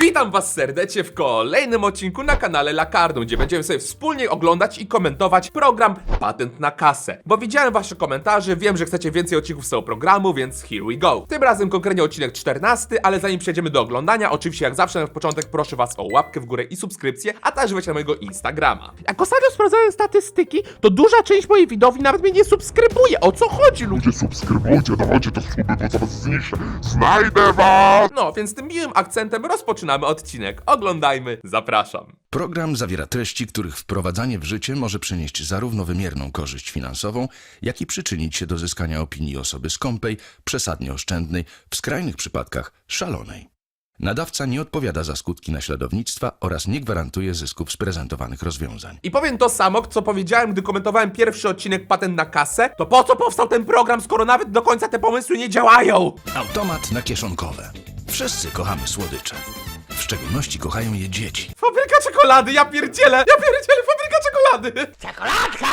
Witam was serdecznie w kolejnym odcinku na kanale Lakarnu, gdzie będziemy sobie wspólnie oglądać i komentować program Patent na kasę. Bo widziałem wasze komentarze, wiem, że chcecie więcej odcinków z tego programu, więc here we go. Tym razem konkretnie odcinek 14, ale zanim przejdziemy do oglądania, oczywiście jak zawsze na początek proszę was o łapkę w górę i subskrypcję, a także wejdź na mojego Instagrama. Jak ostatnio sprawdzałem statystyki, to duża część mojej widowni nawet mnie nie subskrybuje. O co chodzi, ludzie? Subskrybujcie, dawajcie te suby, bo zaraz zniszczę. Znajdę was! No, więc tym miłym akcentem rozpoczynamy odcinek. Oglądajmy, zapraszam. Program zawiera treści, których wprowadzanie w życie może przynieść zarówno wymierną korzyść finansową, jak i przyczynić się do zyskania opinii osoby skąpej, przesadnie oszczędnej, w skrajnych przypadkach szalonej. Nadawca nie odpowiada za skutki naśladownictwa oraz nie gwarantuje zysków z prezentowanych rozwiązań. I powiem to samo, co powiedziałem, gdy komentowałem pierwszy odcinek Patent na kasę. To po co powstał ten program, skoro nawet do końca te pomysły nie działają? Automat na kieszonkowe. Wszyscy kochamy słodycze. W szczególności kochają je dzieci. Fabryka czekolady, ja pierdzielę, ja pierdzielę, fabryka czekolady! Czekoladka!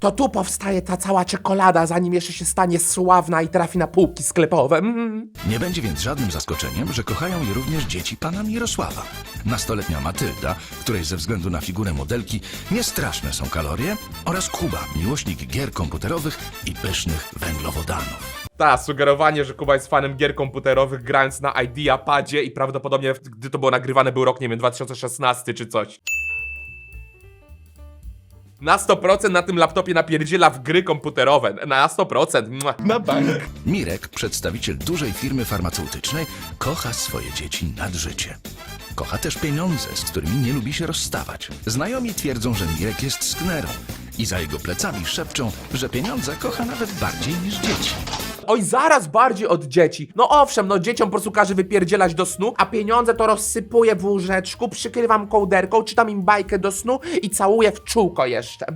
To tu powstaje ta cała czekolada, zanim jeszcze się stanie sławna i trafi na półki sklepowe. Mm. Nie będzie więc żadnym zaskoczeniem, że kochają je również dzieci pana Mirosława. Nastoletnia Matylda, której ze względu na figurę modelki niestraszne są kalorie, oraz Kuba, miłośnik gier komputerowych i pysznych węglowodanów. Ta, sugerowanie, że Kuba jest fanem gier komputerowych, grając na Ideapadzie i prawdopodobnie, gdy to było nagrywane, był rok, nie wiem, 2016 czy coś. Na 100% na tym laptopie napierdziela w gry komputerowe. Na 100%. Mua. Na bank. Mirek, przedstawiciel dużej firmy farmaceutycznej, kocha swoje dzieci nad życie. Kocha też pieniądze, z którymi nie lubi się rozstawać. Znajomi twierdzą, że Mirek jest sknerą i za jego plecami szepczą, że pieniądze kocha nawet bardziej niż dzieci. Oj, zaraz bardziej od dzieci. No owszem, no dzieciom po prostu każe wypierdzielać do snu, a pieniądze to rozsypuję w łóżeczku, przykrywam kołderką, czytam im bajkę do snu i całuję w czółko jeszcze.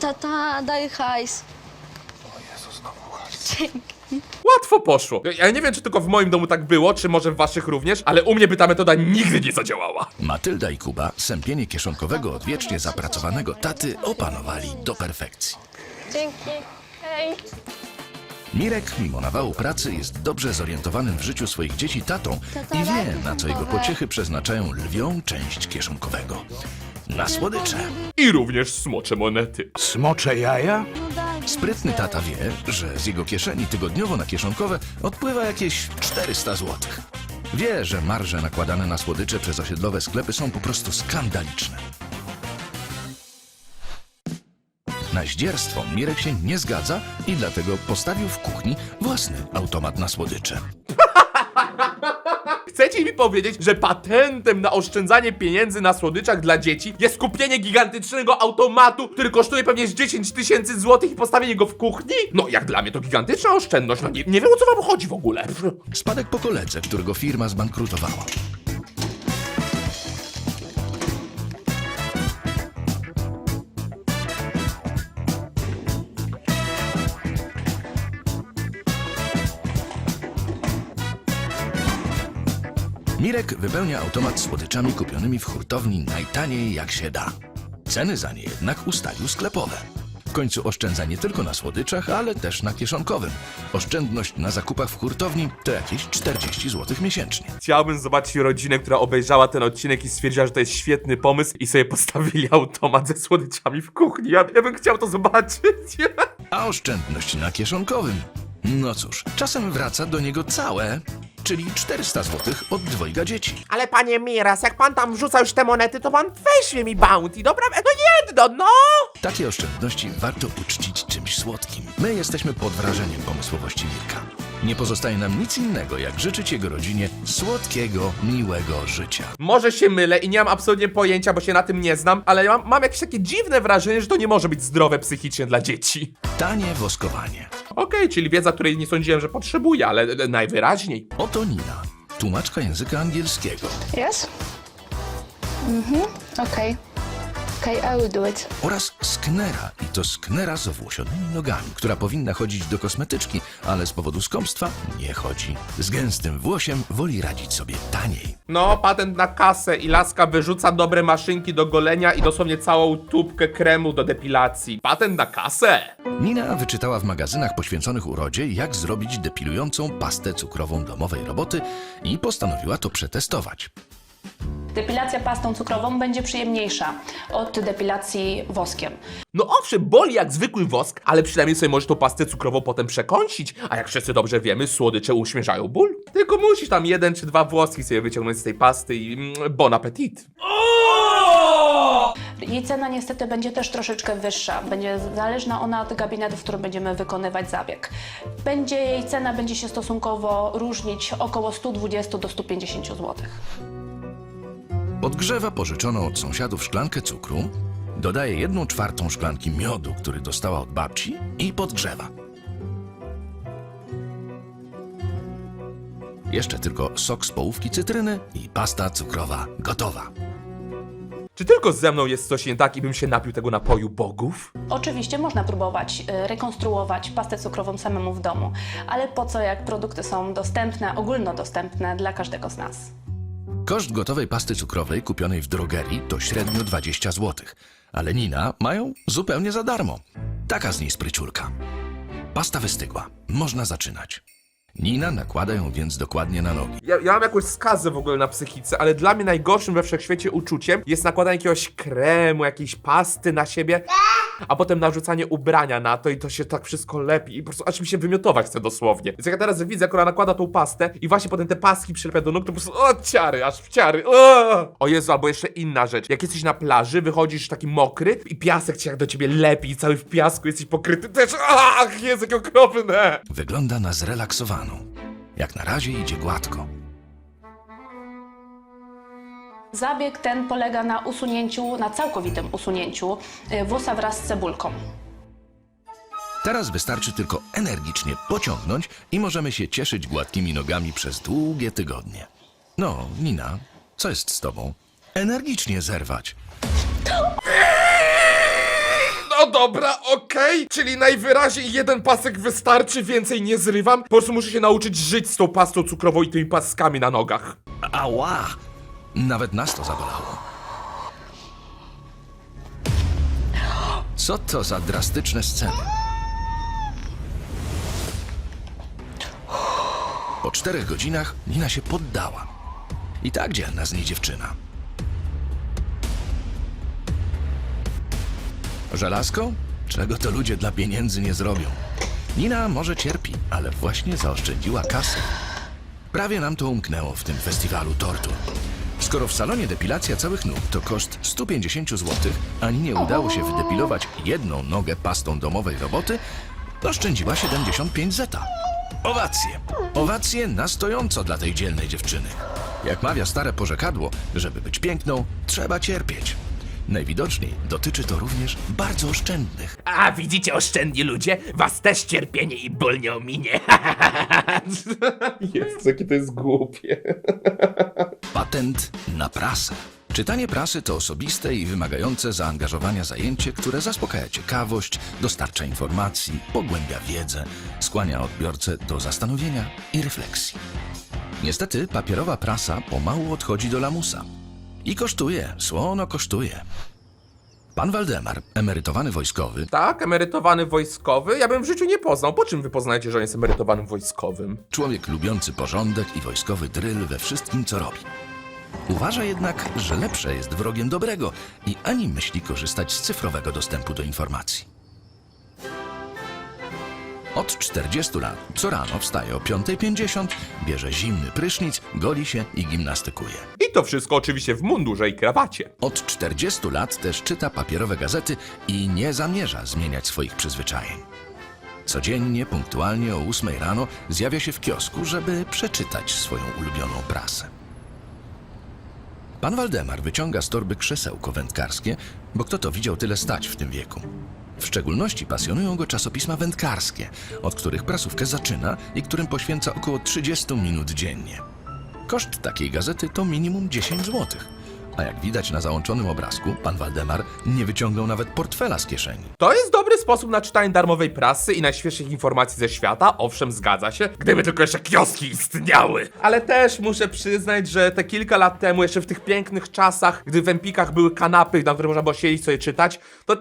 Tata, daj hajs. Łatwo poszło. Ja nie wiem, czy tylko w moim domu tak było, czy może w waszych również, ale u mnie by ta metoda nigdy nie zadziałała. Matylda i Kuba sępienie kieszonkowego od wiecznie zapracowanego taty opanowali do perfekcji. Dzięki. Hej. Mirek, mimo nawału pracy, jest dobrze zorientowanym w życiu swoich dzieci tatą i wie, na co jego pociechy przeznaczają lwią część kieszonkowego. Na słodycze. I również smocze monety. Smocze jaja? Sprytny tata wie, że z jego kieszeni tygodniowo na kieszonkowe odpływa jakieś 400 zł. Wie, że marże nakładane na słodycze przez osiedlowe sklepy są po prostu skandaliczne. Na zdzierstwo Mirek się nie zgadza i dlatego postawił w kuchni własny automat na słodycze. Chcecie mi powiedzieć, że patentem na oszczędzanie pieniędzy na słodyczach dla dzieci jest kupienie gigantycznego automatu, który kosztuje pewnie z 10 tysięcy złotych i postawienie go w kuchni? No, jak dla mnie to gigantyczna oszczędność. No, nie, nie wiem o co wam chodzi w ogóle. Spadek po koledze, którego firma zbankrutowała. Mirek wypełnia automat słodyczami kupionymi w hurtowni najtaniej jak się da. Ceny za nie jednak ustalił sklepowe. W końcu oszczędza nie tylko na słodyczach, ale też na kieszonkowym. Oszczędność na zakupach w hurtowni to jakieś 40 zł miesięcznie. Chciałbym zobaczyć rodzinę, która obejrzała ten odcinek i stwierdziła, że to jest świetny pomysł i sobie postawili automat ze słodyczami w kuchni. Ja, ja bym chciał to zobaczyć. A oszczędność na kieszonkowym? No cóż, czasem wraca do niego całe, czyli 400 zł od dwojga dzieci. Ale panie Miras, jak pan tam wrzuca już te monety, to pan weźmie mi bounty, dobra? No jedno, no! Takie oszczędności warto uczcić czymś słodkim. My jesteśmy pod wrażeniem pomysłowości Mirka. Nie pozostaje nam nic innego, jak życzyć jego rodzinie słodkiego, miłego życia. Może się mylę i nie mam absolutnie pojęcia, bo się na tym nie znam, ale mam, mam jakieś takie dziwne wrażenie, że to nie może być zdrowe psychicznie dla dzieci. Tanie woskowanie. Okej, czyli wiedza, której nie sądziłem, że potrzebuję, ale e, najwyraźniej. Oto Nina, tłumaczka języka angielskiego Yes? Mhm, okej. Okej, I will do it. oraz sknera, i to sknera z owłosionymi nogami, która powinna chodzić do kosmetyczki, ale z powodu skąpstwa nie chodzi. Z gęstym włosiem woli radzić sobie taniej. No, patent na kasę i laska wyrzuca dobre maszynki do golenia i dosłownie całą tubkę kremu do depilacji. Patent na kasę! Nina wyczytała w magazynach poświęconych urodzie, jak zrobić depilującą pastę cukrową domowej roboty i postanowiła to przetestować. Depilacja pastą cukrową będzie przyjemniejsza od depilacji woskiem. No owszem, boli jak zwykły wosk, ale przynajmniej sobie możesz tą pastę cukrową potem przekąsić, a jak wszyscy dobrze wiemy, słodycze uśmierzają ból. Tylko musisz tam jeden czy dwa włoski sobie wyciągnąć z tej pasty i mm, bon appetit. Jej cena niestety będzie też troszeczkę wyższa. Będzie zależna ona od gabinetu, w którym będziemy wykonywać zabieg. Będzie jej cena będzie się stosunkowo różnić około 120 do 150 zł. Podgrzewa pożyczoną od sąsiadów szklankę cukru, dodaje jedną czwartą szklanki miodu, który dostała od babci i podgrzewa. Jeszcze tylko sok z połówki cytryny i pasta cukrowa gotowa. Czy tylko ze mną jest coś nie tak i bym się napił tego napoju bogów? Oczywiście można próbować y, rekonstruować pastę cukrową samemu w domu, ale po co jak produkty są dostępne, ogólnodostępne dla każdego z nas? Koszt gotowej pasty cukrowej kupionej w drogerii to średnio 20 zł, ale Nina mają zupełnie za darmo. Taka z niej spryciulka. Pasta wystygła. Można zaczynać. Nina nakłada ją więc dokładnie na nogi. Ja, ja mam jakąś skazę w ogóle na psychice, ale dla mnie najgorszym we wszechświecie uczuciem jest nakładanie jakiegoś kremu, jakiejś pasty na siebie, a potem narzucanie ubrania na to i to się tak wszystko lepi i po prostu aż mi się wymiotować chce dosłownie. Więc jak ja teraz widzę, jak ona nakłada tą pastę i właśnie potem te paski przylepia do nóg, to po prostu o ciary, aż w ciary. O! o Jezu, albo jeszcze inna rzecz. Jak jesteś na plaży, wychodzisz taki mokry i piasek cię jak do ciebie lepi i cały w piasku jesteś pokryty też. Ach, Jezu, jakie okropne! Wygląda na zrelaksowaną. Jak na razie idzie gładko. Zabieg ten polega na usunięciu, na całkowitym usunięciu y, włosa wraz z cebulką. Teraz wystarczy tylko energicznie pociągnąć i możemy się cieszyć gładkimi nogami przez długie tygodnie. No, Nina, co jest z tobą? Energicznie zerwać. Dobra, okej. Czyli najwyraźniej jeden pasek wystarczy, więcej nie zrywam. Po prostu muszę się nauczyć żyć z tą pastą cukrową i tymi paskami na nogach. Ała! Nawet nas to zabolało. Co to za drastyczne sceny? Po czterech godzinach Nina się poddała. I tak dzielna z niej dziewczyna. Żelazko? Czego to ludzie dla pieniędzy nie zrobią? Nina może cierpi, ale właśnie zaoszczędziła kasę. Prawie nam to umknęło w tym festiwalu tortur. Skoro w salonie depilacja całych nóg to koszt 150 zł, ani nie udało się wydepilować jedną nogę pastą domowej roboty, oszczędziła 75 zeta. Owacje! Owacje na stojąco dla tej dzielnej dziewczyny. Jak mawia stare porzekadło, żeby być piękną, trzeba cierpieć. Najwidoczniej dotyczy to również bardzo oszczędnych. A widzicie, oszczędni ludzie? Was też cierpienie i ból nie ominie. Jest, jakie to jest głupie. Patent na prasę. Czytanie prasy to osobiste i wymagające zaangażowania zajęcie, które zaspokaja ciekawość, dostarcza informacji, pogłębia wiedzę, skłania odbiorcę do zastanowienia i refleksji. Niestety papierowa prasa pomału odchodzi do lamusa. I kosztuje, słono kosztuje. Pan Waldemar, emerytowany wojskowy, Tak, emerytowany wojskowy? Ja bym w życiu nie poznał. Po czym wy poznajecie, że on jest emerytowanym wojskowym? Człowiek lubiący porządek i wojskowy dryl we wszystkim, co robi. Uważa jednak, że lepsze jest wrogiem dobrego i ani myśli korzystać z cyfrowego dostępu do informacji. Od 40 lat co rano wstaje o 5.50, bierze zimny prysznic, goli się i gimnastykuje. I to wszystko oczywiście w mundurze i krawacie. Od 40 lat też czyta papierowe gazety i nie zamierza zmieniać swoich przyzwyczajeń. Codziennie, punktualnie o 8 rano zjawia się w kiosku, żeby przeczytać swoją ulubioną prasę. Pan Waldemar wyciąga z torby krzesełko wędkarskie, bo kto to widział tyle stać w tym wieku. W szczególności pasjonują go czasopisma wędkarskie, od których prasówkę zaczyna i którym poświęca około 30 minut dziennie. Koszt takiej gazety to minimum 10 zł. A jak widać na załączonym obrazku, pan Waldemar nie wyciągnął nawet portfela z kieszeni. To jest dobry sposób na czytanie darmowej prasy i najświeższych informacji ze świata, owszem, zgadza się, gdyby tylko jeszcze kioski istniały. Ale też muszę przyznać, że te kilka lat temu, jeszcze w tych pięknych czasach, gdy w Empikach były kanapy, na których można było siedzieć sobie czytać, to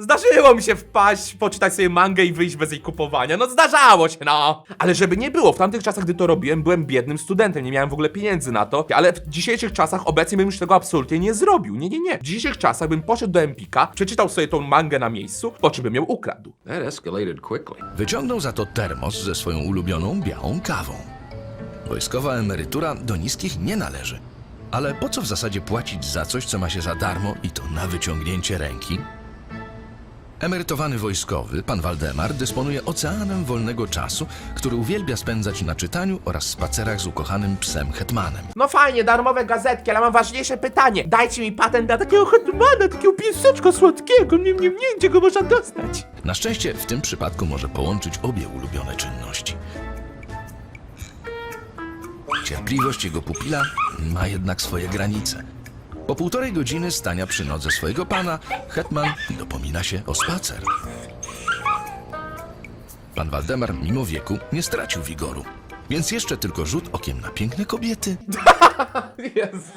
Zdarzyło mi się wpaść, poczytać sobie mangę i wyjść bez jej kupowania. No zdarzało się, no. Ale żeby nie było, w tamtych czasach, gdy to robiłem, byłem biednym studentem, nie miałem w ogóle pieniędzy na to. Ale w dzisiejszych czasach obecnie bym już tego absolutnie nie zrobił. Nie, nie, nie. W dzisiejszych czasach bym poszedł do Empika, przeczytał sobie tą mangę na miejscu, po czym bym ją ukradł. That escalated quickly. Wyciągnął za to termos ze swoją ulubioną białą kawą. Wojskowa emerytura do niskich nie należy. Ale po co w zasadzie płacić za coś, co ma się za darmo i to na wyciągnięcie ręki? Emerytowany wojskowy, pan Waldemar, dysponuje oceanem wolnego czasu, który uwielbia spędzać na czytaniu oraz spacerach z ukochanym psem Hetmanem. No fajnie, darmowe gazetki, ale mam ważniejsze pytanie. Dajcie mi patent na takiego hetmana, takiego pieseczka słodkiego, nie, nie, nie, gdzie go można dostać? Na szczęście w tym przypadku może połączyć obie ulubione czynności. Cierpliwość jego pupila ma jednak swoje granice. Po półtorej godziny stania przy nodze swojego pana, Hetman dopomina się o spacer. Pan Waldemar, mimo wieku, nie stracił wigoru, więc jeszcze tylko rzut okiem na piękne kobiety Jezu.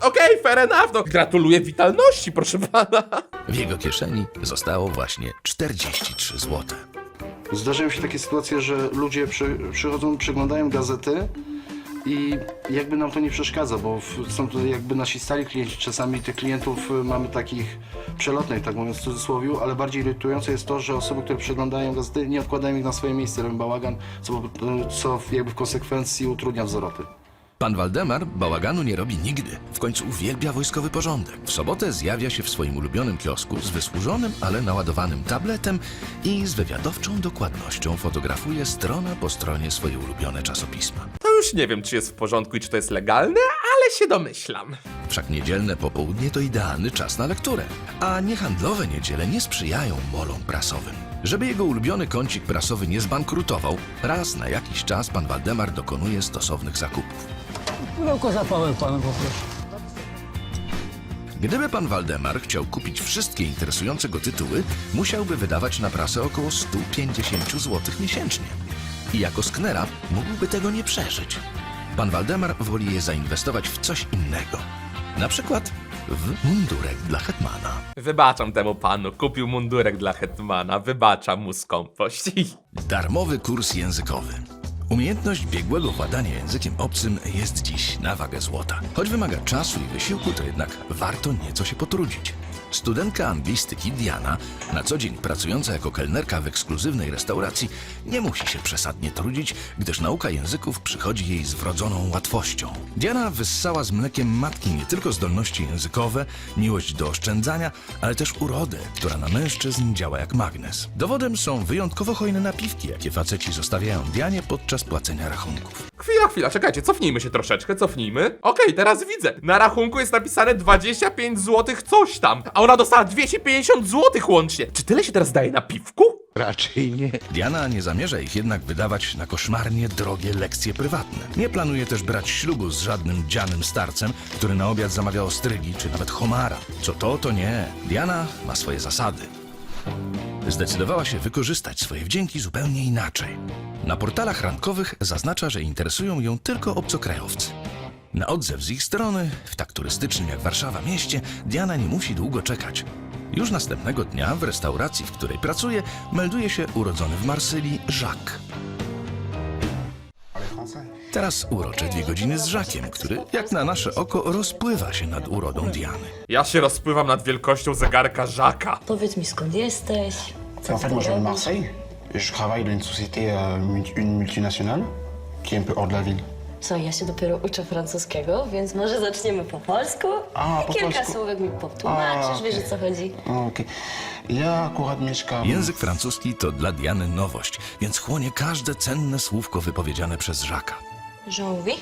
Okej, fair enough, no. Gratuluję witalności, proszę pana. w jego kieszeni zostało właśnie 43 złote. Zdarzają się takie sytuacje, że ludzie przy, przychodzą, przeglądają gazety i jakby nam to nie przeszkadza, bo są to jakby nasi stali klienci. Czasami tych klientów y, mamy takich przelotnych, tak mówiąc w cudzysłowie, ale bardziej irytujące jest to, że osoby, które przeglądają gazety, nie odkładają ich na swoje miejsce, robią bałagan, co, co jakby w konsekwencji utrudnia wzoroty. Pan Waldemar bałaganu nie robi nigdy. W końcu uwielbia wojskowy porządek. W sobotę zjawia się w swoim ulubionym kiosku z wysłużonym, ale naładowanym tabletem i z wywiadowczą dokładnością fotografuje strona po stronie swoje ulubione czasopisma. Już nie wiem, czy jest w porządku i czy to jest legalne, ale się domyślam. Wszak niedzielne popołudnie to idealny czas na lekturę, a niehandlowe niedziele nie sprzyjają molom prasowym. Żeby jego ulubiony kącik prasowy nie zbankrutował, raz na jakiś czas pan Waldemar dokonuje stosownych zakupów. Pudełko zapałek panu poproszę. Gdyby pan Waldemar chciał kupić wszystkie interesujące go tytuły, musiałby wydawać na prasę około 150 zł miesięcznie. I jako sknera mógłby tego nie przeżyć. Pan Waldemar woli je zainwestować w coś innego. Na przykład w mundurek dla hetmana. Wybaczam temu panu, kupił mundurek dla Hetmana, wybaczam mu skąpość. Darmowy kurs językowy. Umiejętność biegłego władania językiem obcym jest dziś na wagę złota. Choć wymaga czasu i wysiłku, to jednak warto nieco się potrudzić. Studentka anglistyki Diana, na co dzień pracująca jako kelnerka w ekskluzywnej restauracji, nie musi się przesadnie trudzić, gdyż nauka języków przychodzi jej z wrodzoną łatwością. Diana wyssała z mlekiem matki nie tylko zdolności językowe, miłość do oszczędzania, ale też urodę, która na mężczyzn działa jak magnes. Dowodem są wyjątkowo hojne napiwki, jakie faceci zostawiają Dianie podczas płacenia rachunków. Chwila, chwila, czekajcie, cofnijmy się troszeczkę, cofnijmy. Okej, teraz widzę. Na rachunku jest napisane 25 zł coś tam, a ona dostała 250 zł łącznie. Czy tyle się teraz daje na piwku? Raczej nie. Diana nie zamierza ich jednak wydawać na koszmarnie drogie lekcje prywatne. Nie planuje też brać ślubu z żadnym dzianym starcem, który na obiad zamawia ostrygi czy nawet homara. Co to, to nie. Diana ma swoje zasady. Zdecydowała się wykorzystać swoje wdzięki zupełnie inaczej. Na portalach randkowych zaznacza, że interesują ją tylko obcokrajowcy. Na odzew z ich strony, w tak turystycznym jak Warszawa mieście, Diana nie musi długo czekać. Już następnego dnia w restauracji, w której pracuje, melduje się urodzony w Marsylii Jacques. Teraz urocze dwie godziny z Jacquesiem, który, jak na nasze oko, rozpływa się nad urodą Diany. Ja się rozpływam nad wielkością zegarka Żaka. Powiedz mi skąd jesteś, co En ty fait, moi, je viens de robisz? Marseille. Je travaille dans une société, euh, une multinationale, qui est un peu hors de la ville. Co, ja się dopiero uczę francuskiego, więc może zaczniemy po polsku? A, po Kilka polsku. słówek mi potłumaczysz, A, wiesz o okej. co chodzi. Ah, ok. Ja akurat mieszkam... Język francuski to dla Diany nowość, więc chłonie każde cenne słówko wypowiedziane przez Jacques'a. Janvier,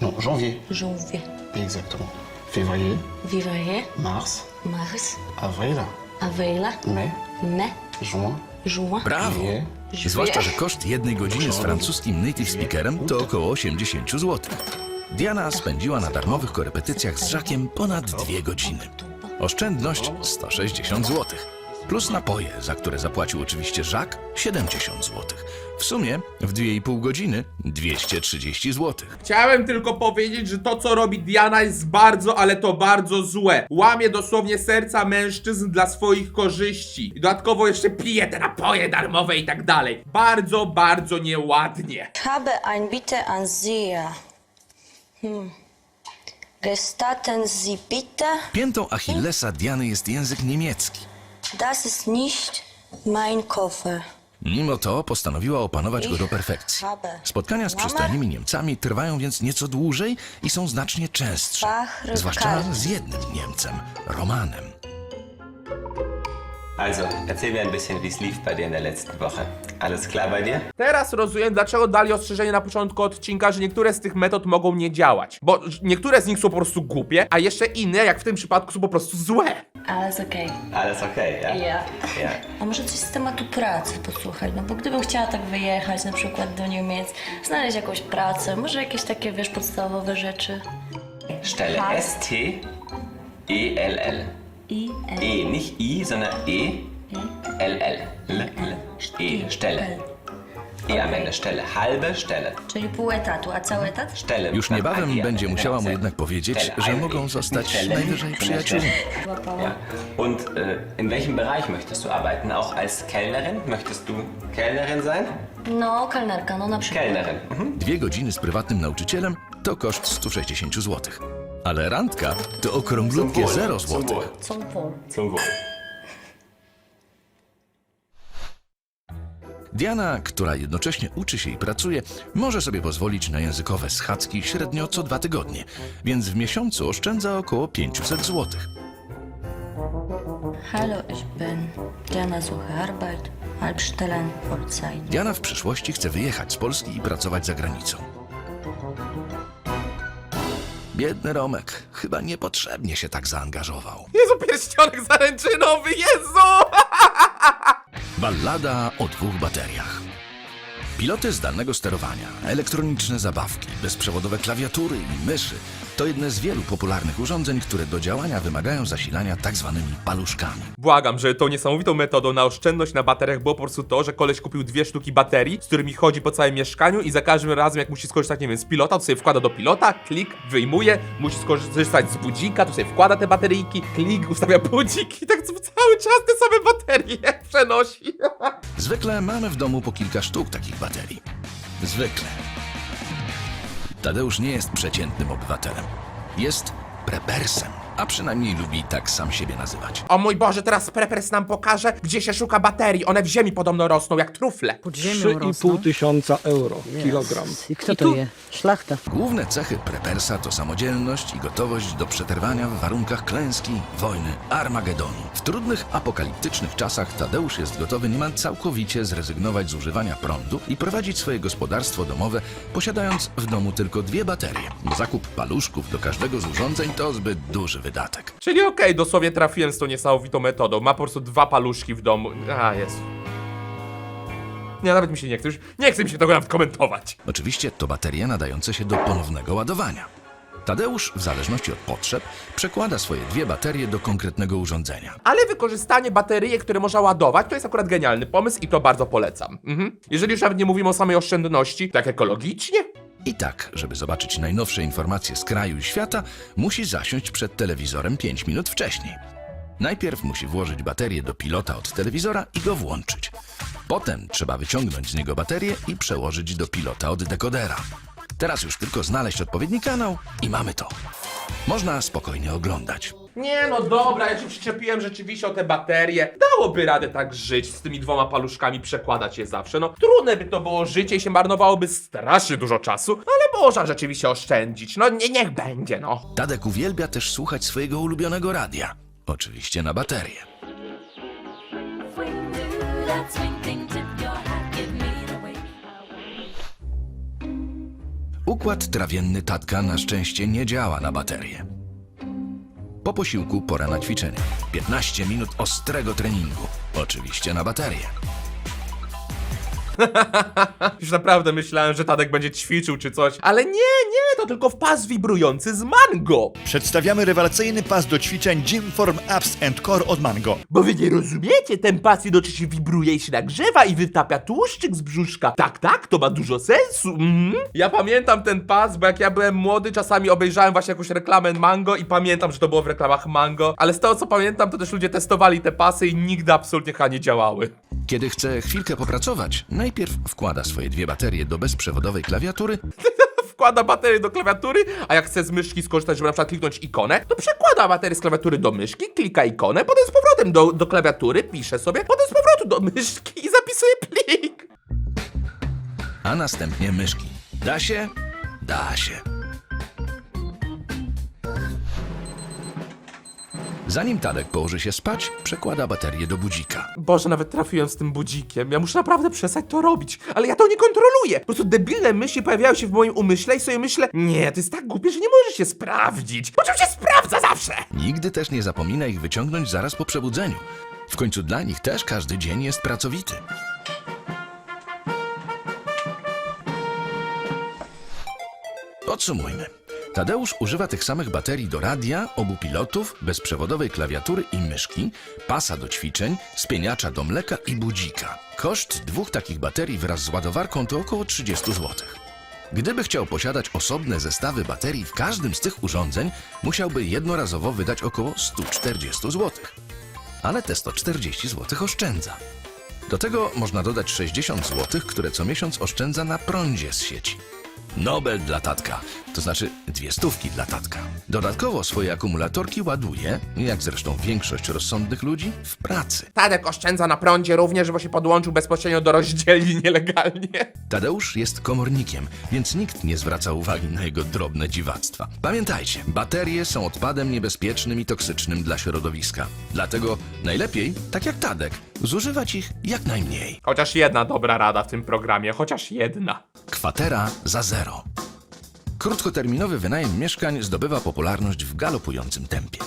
Non, janvier, janvier, exactement. Février, février, mars, mars, avril, avril, mai, mai, juin, juin, Brawo! Zwłaszcza, że koszt jednej godziny z francuskim native speakerem to około 80 zł. Diana spędziła na darmowych korepetycjach z Jacques'em ponad dwie godziny. Oszczędność 160 zł. Plus napoje, za które zapłacił oczywiście Żak 70 zł. W sumie w 2,5 godziny 230 zł. Chciałem tylko powiedzieć, że to co robi Diana jest bardzo, ale to bardzo złe. Łamie dosłownie serca mężczyzn dla swoich korzyści. I dodatkowo jeszcze pije te napoje darmowe i tak dalej. Bardzo, bardzo nieładnie. habe ein Bitte an Sie. Hm. Gestatten Sie bitte, Piętą Achillesa Diany jest język niemiecki. Das ist nicht mein Koffer. Mimo to postanowiła opanować go do perfekcji. Spotkania z przystojnymi Niemcami trwają więc nieco dłużej i są znacznie częstsze. Zwłaszcza z jednym Niemcem, Romanem. Also, erzähl mir ein bisschen, wie es lief bei dir in der letzten Woche. Alles klar bei dir? Teraz rozumiem, dlaczego dali ostrzeżenie na początku odcinka, że niektóre z tych metod mogą nie działać. Bo niektóre z nich są po prostu głupie, a jeszcze inne, jak w tym przypadku, są po prostu złe. Alles okej. Alles okay, ja? Ja. Ja. A może coś z tematu pracy posłuchać? No bo gdybym chciała tak wyjechać na przykład do Niemiec, znaleźć jakąś pracę, może jakieś takie, wiesz, podstawowe rzeczy. Stelle. S-T-E-L-L. I, L, E, nicht I, sondern E. L-L. L, L. E, Stelle. E am Ende, Stelle. Halbe Stelle. czyli pół etatu, a cały etat? Stelle. Już niebawem będzie musiała mu jednak powiedzieć, że mogą E. zostać najwyżej przyjaciółmi. Ja. Und äh, in welchem Bereich möchtest du arbeiten? Auch als Kellnerin? Möchtest du Kellnerin sein? No, kelnerka, no na przykład. Kellnerin. Mhm. Dwie godziny z prywatnym nauczycielem to koszt 160 zł. Ale randka to okrąglutkie 0 Zum zł. Pół. Wohl. Diana, która jednocześnie uczy się i pracuje, może sobie pozwolić na językowe schadzki średnio co dwa tygodnie, więc w miesiącu oszczędza około 500 zł. Hallo, ich bin Diana Suche Arbeit, Halbstellen Vollzeit. Diana w przyszłości chce wyjechać z Polski i pracować za granicą. Biedny Romek chyba niepotrzebnie się tak zaangażował. Jezu, pierścionek zaręczynowy, Jezu! Ballada o dwóch bateriach. Piloty zdalnego sterowania, elektroniczne zabawki, bezprzewodowe klawiatury i myszy to jedne z wielu popularnych urządzeń, które do działania wymagają zasilania tak zwanymi paluszkami. Błagam, że tą niesamowitą metodą na oszczędność na bateriach było po prostu to, że koleś kupił dwie sztuki baterii, z którymi chodzi po całym mieszkaniu i za każdym razem jak musi skorzystać, nie wiem, z pilota, to sobie wkłada do pilota, klik, wyjmuje, musi skorzystać z budzika, to sobie wkłada te bateryjki, klik, ustawia budzik i tak cały czas te same baterie przenosi. Zwykle mamy w domu po kilka sztuk takich baterii. Zwykle. Tadeusz nie jest przeciętnym obywatelem. Jest prepersem, a przynajmniej lubi tak sam siebie nazywać. O mój Boże, teraz Prepers nam pokaże, gdzie się szuka baterii. One w ziemi podobno rosną, jak trufle. 3,5 tysiąca euro kilogram. I kto to je? Szlachta. Główne cechy prepersa to samodzielność i gotowość do przetrwania w warunkach klęski, wojny, Armagedonu. W trudnych, apokaliptycznych czasach Tadeusz jest gotowy niemal całkowicie zrezygnować z używania prądu i prowadzić swoje gospodarstwo domowe, posiadając w domu tylko dwie baterie. Bo zakup paluszków do każdego z urządzeń to zbyt duży wydatek. Czyli okej, dosłownie trafiłem z tą niesamowitą metodą. Ma po prostu dwa paluszki w domu. A, jest. Nie, nawet mi się nie chce już. Nie chce mi się tego nawet komentować. Oczywiście to baterie nadające się do ponownego ładowania. Tadeusz, w zależności od potrzeb, przekłada swoje dwie baterie do konkretnego urządzenia. Ale wykorzystanie baterii, które można ładować, to jest akurat genialny pomysł i to bardzo polecam. Mhm. Jeżeli już nawet nie mówimy o samej oszczędności, tak ekologicznie. I tak, żeby zobaczyć najnowsze informacje z kraju i świata, musi zasiąść przed telewizorem 5 minut wcześniej. Najpierw musi włożyć baterię do pilota od telewizora i go włączyć. Potem trzeba wyciągnąć z niego baterię i przełożyć do pilota od dekodera. Teraz już tylko znaleźć odpowiedni kanał i mamy to. Można spokojnie oglądać. Nie no dobra, ja się przyczepiłem rzeczywiście o te baterie. Dałoby radę tak żyć z tymi dwoma paluszkami, przekładać je zawsze. No trudne by to było życie i się marnowałoby strasznie dużo czasu, ale można rzeczywiście oszczędzić. No nie, niech będzie, no. Tadek uwielbia też słuchać swojego ulubionego radia. Oczywiście na baterię. Układ trawienny Tatka na szczęście nie działa na baterię. Po posiłku pora na ćwiczenie. 15 minut ostrego treningu. Oczywiście na baterię. Już naprawdę myślałem, że Tadek będzie ćwiczył czy coś, ale nie, nie, to tylko pas wibrujący z mango. Przedstawiamy rewelacyjny pas do ćwiczeń Gymform Abs and Core od Mango. Bo wy nie rozumiecie, ten pas jednocześnie wibruje i się nagrzewa i wytapia tłuszczyk z brzuszka. Tak, tak, to ma dużo sensu. Mhm. Ja pamiętam ten pas, bo jak ja byłem młody, czasami obejrzałem właśnie jakąś reklamę Mango i pamiętam, że to było w reklamach Mango, ale z tego co pamiętam, to też ludzie testowali te pasy i nigdy absolutnie chyba nie działały. Kiedy chce chwilkę popracować, najpierw wkłada swoje dwie baterie do bezprzewodowej klawiatury, Wkłada baterię do klawiatury, a jak chce z myszki skorzystać, żeby na przykład kliknąć ikonę, to przekłada baterię z klawiatury do myszki, klika ikonę, potem z powrotem do, do klawiatury, pisze sobie, potem z powrotem do myszki i zapisuje plik. a następnie myszki. Da się? Da się. Zanim Tadek położy się spać, przekłada baterię do budzika. Boże, nawet trafiłem z tym budzikiem. Ja muszę naprawdę przestać to robić. Ale ja to nie kontroluję. Po prostu debilne myśli pojawiają się w moim umyśle i sobie myślę, nie, to jest tak głupie, że nie może się sprawdzić. Po czym się sprawdza zawsze? Nigdy też nie zapomina ich wyciągnąć zaraz po przebudzeniu. W końcu dla nich też każdy dzień jest pracowity. Podsumujmy. Tadeusz używa tych samych baterii do radia, obu pilotów, bezprzewodowej klawiatury i myszki, pasa do ćwiczeń, spieniacza do mleka i budzika. Koszt dwóch takich baterii wraz z ładowarką to około 30 zł. Gdyby chciał posiadać osobne zestawy baterii w każdym z tych urządzeń, musiałby jednorazowo wydać około 140 zł. Ale te 140 zł oszczędza. Do tego można dodać 60 zł, które co miesiąc oszczędza na prądzie z sieci. Nobel dla tatka, to znaczy dwie stówki dla tatka. Dodatkowo swoje akumulatorki ładuje, jak zresztą większość rozsądnych ludzi, w pracy. Tadek oszczędza na prądzie również, bo się podłączył bezpośrednio do rozdzielni nielegalnie. Tadeusz jest komornikiem, więc nikt nie zwraca uwagi na jego drobne dziwactwa. Pamiętajcie, baterie są odpadem niebezpiecznym i toksycznym dla środowiska. Dlatego najlepiej, tak jak Tadek, zużywać ich jak najmniej. Chociaż jedna dobra rada w tym programie, chociaż jedna. Kwatera za zero. Krótkoterminowy wynajem mieszkań zdobywa popularność w galopującym tempie.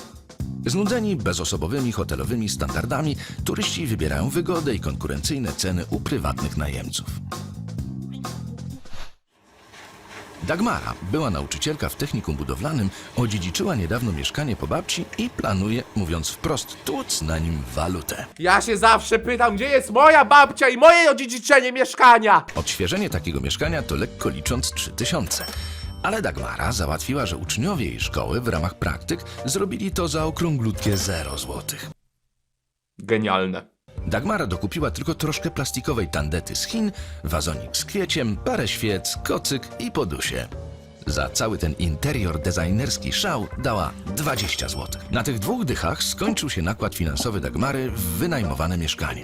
Znudzeni bezosobowymi hotelowymi standardami, turyści wybierają wygodę i konkurencyjne ceny u prywatnych najemców. Dagmara, była nauczycielka w technikum budowlanym, odziedziczyła niedawno mieszkanie po babci i planuje, mówiąc wprost, tłuc na nim walutę. Ja się zawsze pytam, gdzie jest moja babcia i moje odziedziczenie mieszkania. Odświeżenie takiego mieszkania to lekko licząc 3000. Ale Dagmara załatwiła, że uczniowie jej szkoły w ramach praktyk zrobili to za okrąglutkie 0 złotych. Genialne. Dagmara dokupiła tylko troszkę plastikowej tandety z Chin, wazonik z kwieciem, parę świec, kocyk i podusie. Za cały ten interior designerski szał dała 20 zł. Na tych dwóch dychach skończył się nakład finansowy Dagmary w wynajmowane mieszkanie.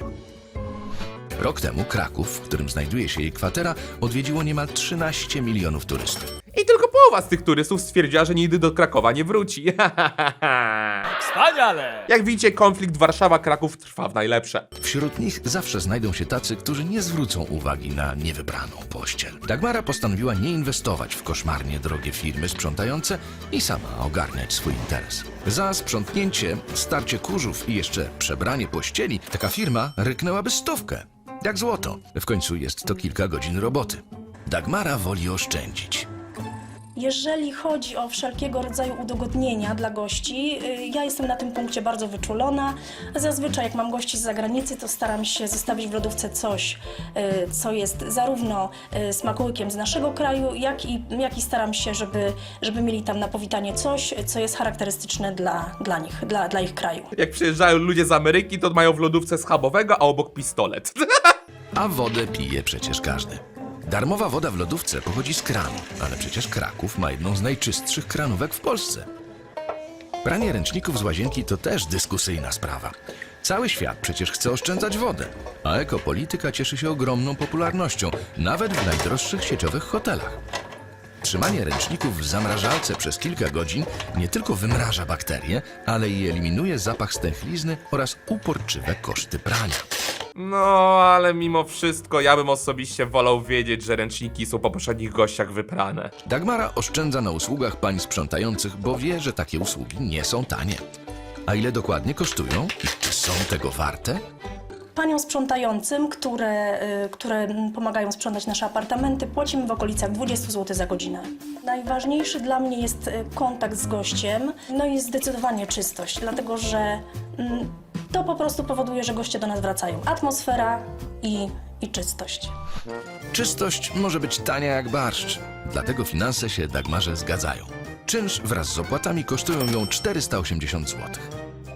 Rok temu Kraków, w którym znajduje się jej kwatera, odwiedziło niemal 13 milionów turystów. Połowa z tych turystów stwierdziła, że nigdy do Krakowa nie wróci. Wspaniale! Jak widzicie, konflikt Warszawa-Kraków trwa w najlepsze. Wśród nich zawsze znajdą się tacy, którzy nie zwrócą uwagi na niewybraną pościel. Dagmara postanowiła nie inwestować w koszmarnie drogie firmy sprzątające i sama ogarniać swój interes. Za sprzątnięcie, starcie kurzów i jeszcze przebranie pościeli taka firma ryknęłaby stówkę. Jak złoto. W końcu jest to kilka godzin roboty. Dagmara woli oszczędzić. Jeżeli chodzi o wszelkiego rodzaju udogodnienia dla gości, y, ja jestem na tym punkcie bardzo wyczulona. Zazwyczaj jak mam gości z zagranicy, to staram się zostawić w lodówce coś, y, co jest zarówno y, smakołykiem z naszego kraju, jak i, jak i staram się, żeby, żeby mieli tam na powitanie coś, co jest charakterystyczne dla, dla nich, dla, dla ich kraju. Jak przyjeżdżają ludzie z Ameryki, to mają w lodówce schabowego, a obok pistolet. A wodę pije przecież każdy. Darmowa woda w lodówce pochodzi z kranu, ale przecież Kraków ma jedną z najczystszych kranówek w Polsce. Pranie ręczników z łazienki to też dyskusyjna sprawa. Cały świat przecież chce oszczędzać wodę, a ekopolityka cieszy się ogromną popularnością, nawet w najdroższych sieciowych hotelach. Trzymanie ręczników w zamrażalce przez kilka godzin nie tylko wymraża bakterie, ale i eliminuje zapach stęchlizny oraz uporczywe koszty prania. No, ale mimo wszystko ja bym osobiście wolał wiedzieć, że ręczniki są po poprzednich gościach wyprane. Dagmara oszczędza na usługach pań sprzątających, bo wie, że takie usługi nie są tanie. A ile dokładnie kosztują i czy są tego warte? Paniom sprzątającym, które, y, które pomagają sprzątać nasze apartamenty, płacimy w okolicach 20 zł za godzinę. Najważniejszy dla mnie jest y, kontakt z gościem, no i zdecydowanie czystość, dlatego że mm, to po prostu powoduje, że goście do nas wracają. Atmosfera i, i czystość. Czystość może być tania jak barszcz, dlatego finanse się Dagmarze zgadzają. Czynsz wraz z opłatami kosztują ją 480 zł.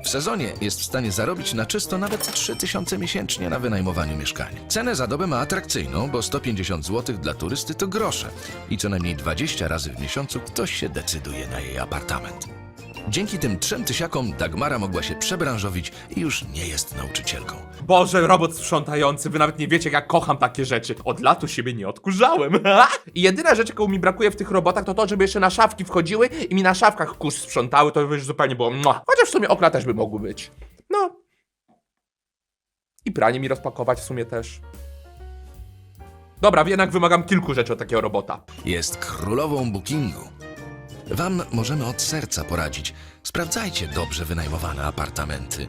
W sezonie jest w stanie zarobić na czysto nawet 3000 miesięcznie na wynajmowaniu mieszkania. Cenę za dobę ma atrakcyjną, bo 150 zł dla turysty to grosze i co najmniej 20 razy w miesiącu ktoś się decyduje na jej apartament. Dzięki tym trzem tysiakom Dagmara mogła się przebranżowić i już nie jest nauczycielką. Boże, robot sprzątający, wy nawet nie wiecie, jak kocham takie rzeczy. Od latu siebie nie odkurzałem. I jedyna rzecz, jaką mi brakuje w tych robotach, to to, żeby jeszcze na szafki wchodziły i mi na szafkach kurz sprzątały, to by już zupełnie było. mua. Chociaż w sumie okna też by mogły być. No. I pranie mi rozpakować w sumie też. Dobra, jednak wymagam kilku rzeczy od takiego robota. Jest królową bookingu. Wam możemy od serca poradzić. Sprawdzajcie dobrze wynajmowane apartamenty.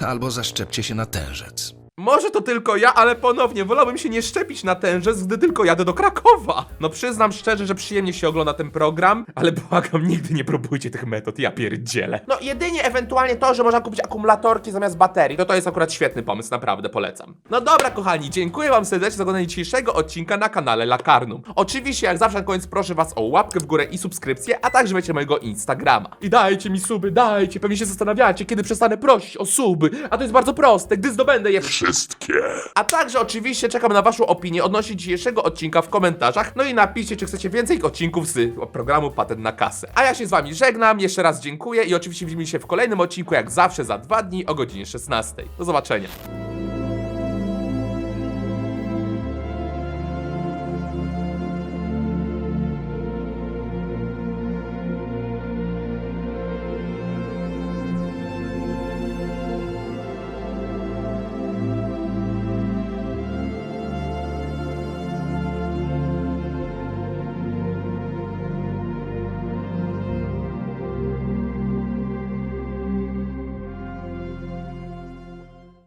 Albo zaszczepcie się na tężec. Może to tylko ja, ale ponownie wolałbym się nie szczepić na tężec, gdy tylko jadę do Krakowa. No przyznam szczerze, że przyjemnie się ogląda ten program, ale błagam, nigdy nie próbujcie tych metod, ja pierdzielę. No jedynie ewentualnie to, że można kupić akumulatorki zamiast baterii, to to jest akurat świetny pomysł, naprawdę polecam. No dobra kochani, dziękuję wam serdecznie za oglądanie dzisiejszego odcinka na kanale Lakarnum. Oczywiście jak zawsze na koniec proszę was o łapkę w górę i subskrypcję, a także wiecie mojego Instagrama. I dajcie mi suby, dajcie, pewnie się zastanawiacie, kiedy przestanę prosić o suby, a to jest bardzo proste, gdy zdobędę je Wszystkie. a także oczywiście czekam na waszą opinię odnośnie dzisiejszego odcinka w komentarzach. No i napiszcie, czy chcecie więcej odcinków z programu Patent na kasę. A ja się z wami żegnam, jeszcze raz dziękuję i oczywiście widzimy się w kolejnym odcinku, jak zawsze za dwa dni o godzinie 16. Do zobaczenia.